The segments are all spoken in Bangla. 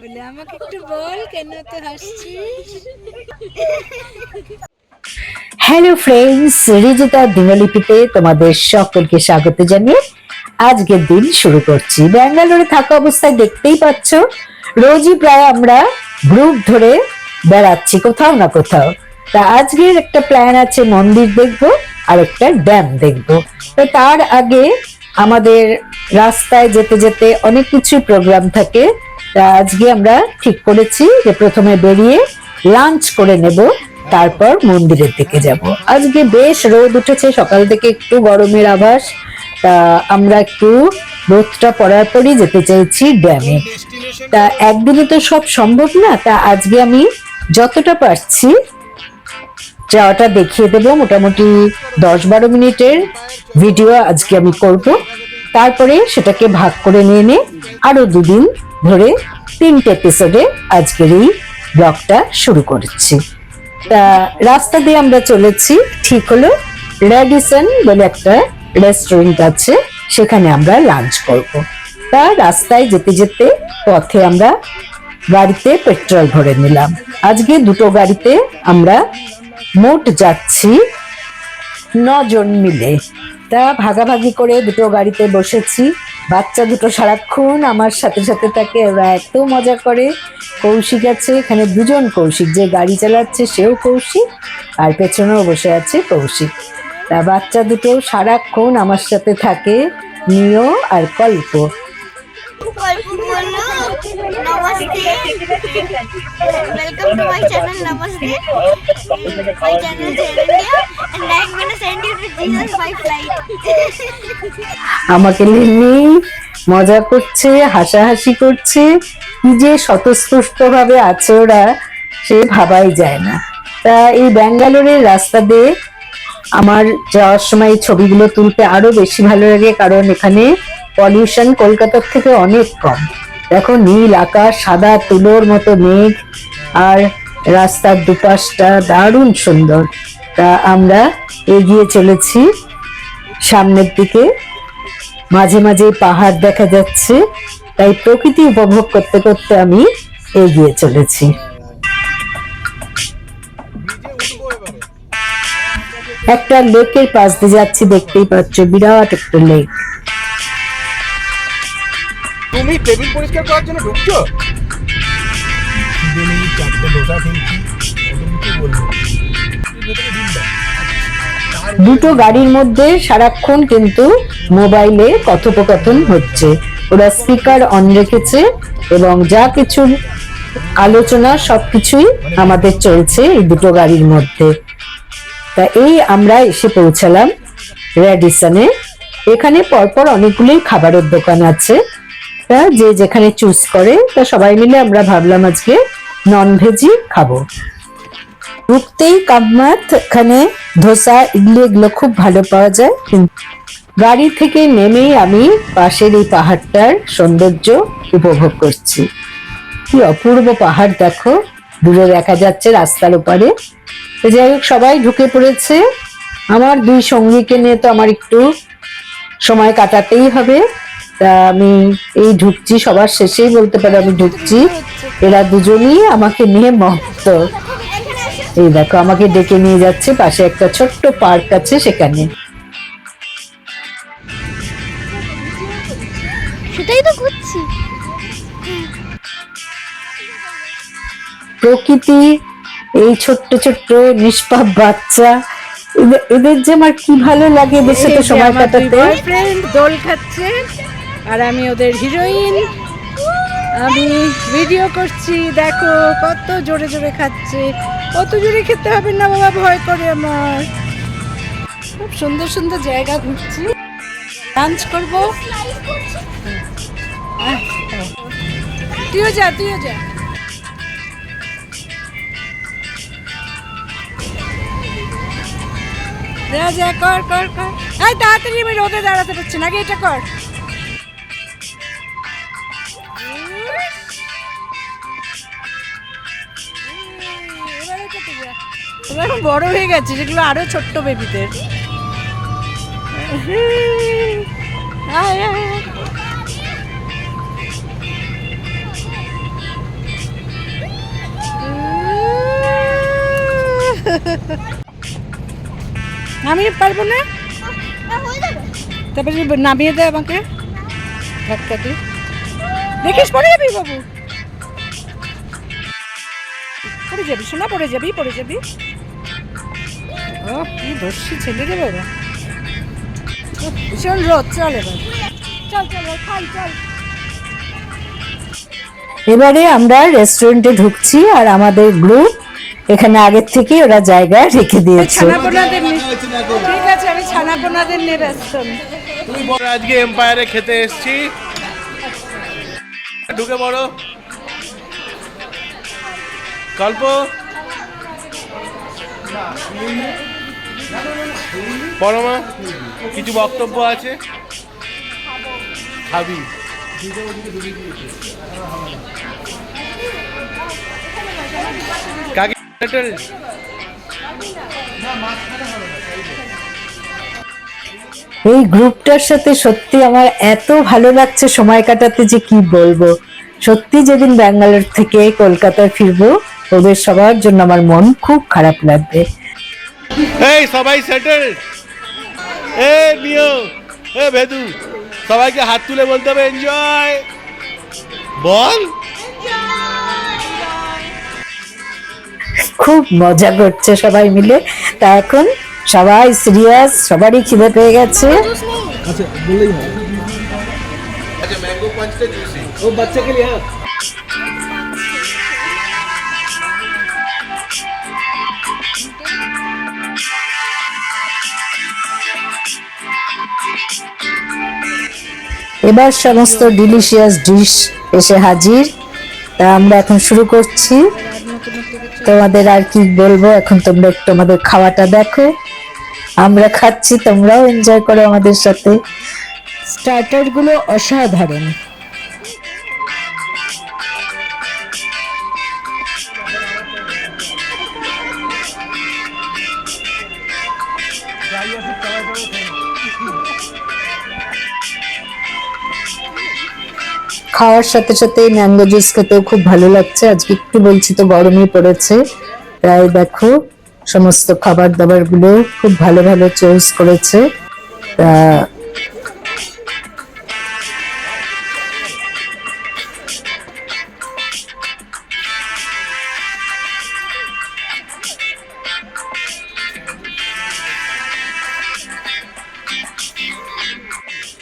বলে, আমাকে একটু বল কেন তো হাসছিস? হ্যালো ফ্রেন্ডস রিজিতা দিনলিপিতে তোমাদের সকলকে স্বাগত জানিয়ে আজকের দিন শুরু করছি। ব্যাঙ্গালোরে থাকা অবস্থায় দেখতেই পাচ্ছ, রোজই প্রায় আমরা গ্রুপ ধরে বেড়াচ্ছি, কোথাও না কোথাও। তা আজকের একটা প্ল্যান আছে, মন্দির দেখব, আর একটা ড্যাম দেখব। তো তার আগে আমাদের রাস্তায় যেতে যেতে অনেক কিছু প্রোগ্রাম থাকে। আজকে আমরা ঠিক করেছি যে প্রথমে বেরিয়ে লাঞ্চ করে নেব, তারপর মন্দিরের দিকে যাব। আজকে বেশ রোদ উঠেছে, সকাল থেকে একটু গরমের আভাস। তা আমরা একটু রোদটা পড়ার পরই যেতে চাইছি ড্যামে। তা একদিনে তো সব সম্ভব না, তা আজকে আমি যতটা পারছি যাওয়াটা দেখিয়ে দেবো। মোটামুটি দশ বারো মিনিটের ভিডিও আজকে আমি করব। তারপরে সেটাকে ভাগ করে নিয়ে নে আরও দুদিন ধরে তিনটে এপিসোডে আজকের এই ব্লগটা শুরু করেছি। তা, রাস্তা দিয়ে আমরা চলেছি, ঠিক হলো রেডিসন বলে একটা রেস্টুরেন্ট আছে, সেখানে আমরা লাঞ্চ করব। তা, রাস্তায় যেতে যেতে পথে আমরা গাড়িতে পেট্রোল ভরে নিলাম। আজকে দুটো গাড়িতে আমরা মোট যাচ্ছি নজন মিলে। তা ভাগাভাগি করে দুটো গাড়িতে বসেছি। বাচ্চা দুটো সারাক্ষণ আমার সাথে সাথে থাকে, ওরা এত মজা করে। কৌশিক আছে, এখানে দুজন কৌশিক, যে গাড়ি চালাচ্ছে সেও কৌশিক, আর পেছনেও বসে আছে কৌশিক। তা বাচ্চা দুটো সারাক্ষণ আমার সাথে থাকে নিয় আর কল্প। গল্প namaste welcome to my channel namaste my channel is India, and I'm gonna send you to Jesus by flight. আমাকে নিয়ে মজা করছে, হাসাহাসি করছে কি যে স্বতঃস্ফূর্ত ভাবে আছে ওরা, সে ভাবাই যায় না। তা এই ব্যাঙ্গালোরের রাস্তা দিয়ে আমার যাওয়ার সময় এই ছবিগুলো তুলতে আরও বেশি ভালো লাগে, কারণ এখানে পলিউশন কলকাতার থেকে অনেক কম। দেখো নীল আকাশ, সাদা তুলোর মতো মেঘ আর রাস্তার দুপাশটা দারুণ সুন্দর। তা আমরা এগিয়ে চলেছি সামনের দিকে। মাঝে মাঝে পাহাড় দেখা যাচ্ছে, তাই প্রকৃতি উপভোগ করতে করতে আমি এগিয়ে চলেছি। একটা লেকের পাশ দিয়ে যাচ্ছি, দেখতেই পাচ্ছ বিরাট একটা লেক। তুমি টেবিল পরিষ্কার করার জন্য ঢুকছো? চারটে কি বলব। দুটো গাড়ির মধ্যে সারাক্ষণ কিন্তু মোবাইলে কথোপকথন হচ্ছে। ওরা স্পিকার অন রেখেছে এবং যা কিছু আলোচনা সবকিছুই আমাদের চলছে এই দুটো গাড়ির মধ্যে। তা এই আমরা এসে পৌঁছালাম র্যাডিসনে এখানে পরপর অনেকগুলোই খাবারের দোকান আছে। তা যে যেখানে চুজ করে, তা সবাই মিলে আমরা ভাবলাম আজকে নন ভেজই খাব। ঢুকতেই কাবমাত এখানে ধোসা, ইডলি এগুলো খুব ভালো পাওয়া যায় গাড়ি থেকে নেমেই আমি পাশের এই পাহাড়টার সৌন্দর্য উপভোগ করছি। কি অপূর্ব পাহাড়, দেখো। দূরে দেখা যাচ্ছে রাস্তার ওপারে। যাই হোক, সবাই ঢুকে পড়েছে। আমার দুই সঙ্গীকে নিয়ে তো আমার একটু সময় কাটাতেই হবে। তা আমি এই ঢুকছি সবার শেষেই বলতে পারো আমি ঢুকছি। এরা দুজনই আমাকে নিয়ে মস্ত এই দেখো আমাকে ডেকে নিয়ে যাচ্ছে পাশে একটা ছোট্ট পার্ক আছে সেখানে। সেটাই তো করছি প্রকৃতি এই ছোট্ট ছোট্ট নিষ্পাপ বাচ্চা এদের- এদের যে আমার কি ভালো লাগে এদের সাথে সময় কাটাতে। দোল খাচ্ছে। আর আমি ওদের হিরোইন আমি ভিডিও করছি, দেখো কত জোরে জোরে খাচ্ছে। কত জোরে খেতে হবে না বাবা, ভয় করে আমার। খুব সুন্দর সুন্দর জায়গা ঘুরছি। লাঞ্চ করব। তুইও যা তুইও যা। যা কর কর কর। তাড়াতাড়ি আমি রোদে দাঁড়াতে পারছি না এটা কর। এখন বড় হয়ে গেছে যেগুলো আরও ছোট্ট বেবিদের নামিয়ে পারব না? তারপরে নামিয়ে দেয় আমাকে। ধাক্কা দিয়ে দেখিস পরে যাবি বাবু? পড়ে যাবি, সোনা, পড়ে যাবি পড়ে যাবি। ও কি দর্শি ছেলে রে বাবা। উফ, ভীষণ রোদ চল এবার। চল চল খাই চল। এবারে আমরা রেস্টুরেন্টে ঢুকছি আর আমাদের গ্রুপ এখানে আগের থেকে ওরা জায়গা রেখে দিয়েছে। ঠিক আছে আমি ছানা পোনাদের নিয়ে ব্যস্ত। আজকে এম্পায়ারে খেতে এসেছি। ঢুকে পড়ো। গল্প পরমা কিছু বক্তব্য আছে? খাবি কাকে? এই গ্রুপটার সাথে সত্যি আমার এত ভালো লাগছে সময় কাটাতে যে কি বলব। সত্যি যেদিন ব্যাঙ্গালোর থেকে কলকাতায় ফিরবো, ওদের সবার জন্য আমার মন খুব খারাপ লাগবে। এই সবাই সেটেল এ নিও এ ভেদু সবাইকে হাত তুলে বলতে হবে এনজয় বল। খুব মজা করছে সবাই মিলে। তা এখন সবাই সিরিয়াস সবারই খিদে পেয়ে গেছে। আচ্ছা বললেই হবে। আচ্ছা ম্যাঙ্গো পাঁচটা জুসি ও বাচ্চা কে লিয়ে এবার সমস্ত ডিলিশিয়াস ডিশ এসে হাজির। তা আমরা এখন শুরু করছি। তোমাদের আর কি বলব, এখন তোমরা একটু আমাদের খাওয়াটা দেখো। আমরা খাচ্ছি, তোমরাও এনজয় করো আমাদের সাথে। স্টার্টারগুলো অসাধারণ। খাওয়ার সাথে সাথে ম্যাঙ্গো জুস খেতেও খুব ভালো লাগছে। আজকে একটু বলছি তো, গরমই পড়েছে। প্রায় দেখো, সমস্ত খাবার দাবারগুলো খুব ভালো ভালো চয়েস করেছে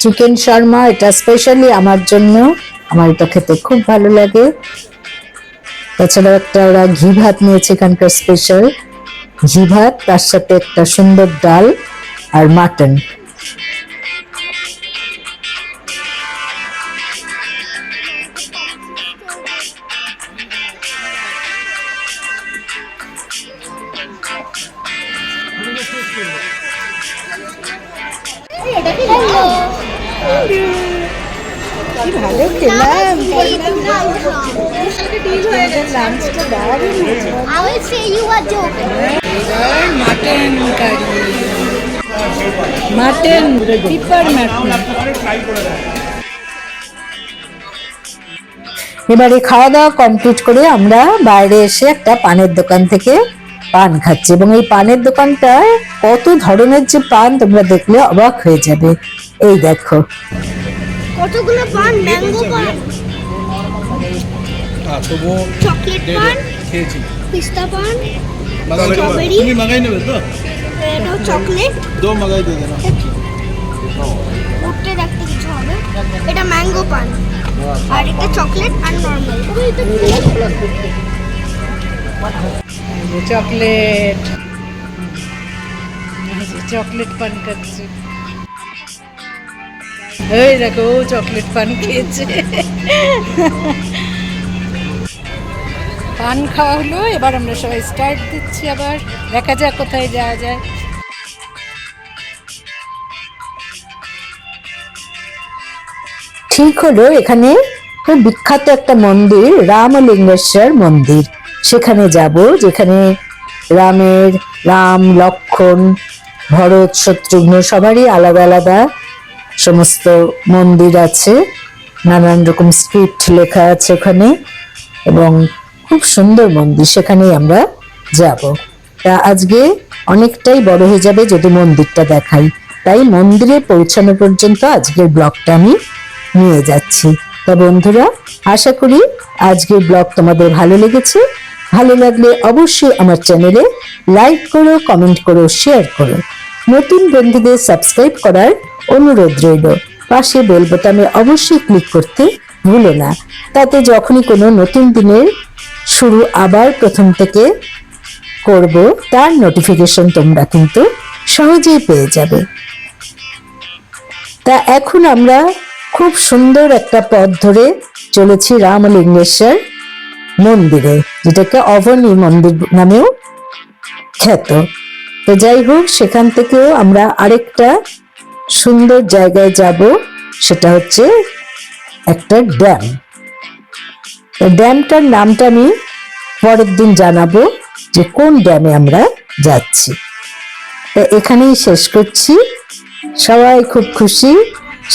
চিকেন শর্মা, এটা স্পেশালি আমার জন্য। আমার এটা খেতে খুব ভালো লাগে। তাছাড়া একটা ওরা ঘি ভাত নিয়েছে এখানকার স্পেশাল ঘি ভাত, তার সাথে একটা সুন্দর ডাল আর মাটন। কি ভালো খেলাম। লাঞ্চটা দারুণ mutton curry mutton pepper mutton এবারে খাওয়া দাওয়া কমপ্লিট করে আমরা বাইরে এসে একটা পানের দোকান থেকে পান খাচ্ছি এবং এই পানের দোকানটা কত ধরনের যে পান তোমরা দেখলে অবাক হয়ে যাবে। এই দেখো। কতগুলো পান? ম্যাঙ্গো পান? তবুও চকলেট পান? খেয়েছি। পিস্তা পান? মাগাই Strawberry? তুমি মাগাই নেবে তো? এটাও চকলেট দো মাগাই দিয়ে দেনা উঠতে দেখতে কিছু হবে। এটা ম্যাঙ্গো পান। আর এটা চকলেট আর নর্মাল চকলেট চকলেট পান খাচ্ছে এই দেখো ও চকলেট পান খেয়েছে। পান খাওয়া হলো, এবার আমরা সবাই স্টার্ট দিচ্ছি আবার। দেখা যাক কোথায় যাওয়া যায়। ঠিক হলো, এখানে খুব বিখ্যাত একটা মন্দির, রামলিঙ্গেশ্বর মন্দির। সেখানে যাব, যেখানে রামের রাম, লক্ষণ, ভরত, শত্রুঘ্ন সবারই আলাদা আলাদা সমস্ত মন্দির আছে, নানান রকম স্ক্রিপ্ট লেখা আছে ওখানে, এবং খুব সুন্দর মন্দির, সেখানেই আমরা যাব। তা আজকে অনেকটাই বড় হয়ে যাবে যদি মন্দিরটা দেখাই। তাই মন্দিরে পৌঁছানো পর্যন্ত আজকের ব্লগটা আমি নিয়ে যাচ্ছি। তা বন্ধুরা, আশা করি আজকের ব্লগ তোমাদের ভালো লেগেছে। ভালো লাগলে অবশ্যই আমার চ্যানেলে লাইক করো, কমেন্ট করো, শেয়ার করো। নতুন বন্ধুদের সাবস্ক্রাইব করার অনুরোধ রইল। পাশে বেল বোতামে অবশ্যই ক্লিক করতে ভুলো না। তাতে যখনই কোনো নতুন দিনের শুরু আবার প্রথম থেকে করব, তার নোটিফিকেশন তোমরা কিন্তু সহজেই পেয়ে যাবে। তা এখন আমরা খুব সুন্দর একটা পথ ধরে চলেছি রামলিঙ্গেশ্বর মন্দিরে, যেটাকে অবনী মন্দির নামেও খ্যাত। তো যাই হোক, সেখান থেকেও আমরা আরেকটা সুন্দর জায়গায় যাব, সেটা হচ্ছে একটা ড্যাম। ড্যামটার নামটা আমি পরের দিন জানাব যে কোন ড্যামে আমরা যাচ্ছি। তা এখানেই শেষ করছি। সবাই খুব খুশি।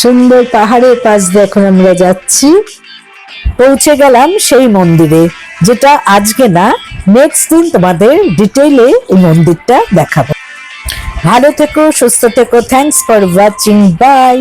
সুন্দর পাহাড়ের পাশ দিয়ে এখন আমরা যাচ্ছি। পৌঁছে গেলাম সেই মন্দিরে, যেটা আজকে না নেক্সট দিন তোমাদের ডিটেইলে এই মন্দিরটা দেখাবো। ভালো থেকো সুস্থ থেকো থ্যাংকস ফর ওয়াচিং বাই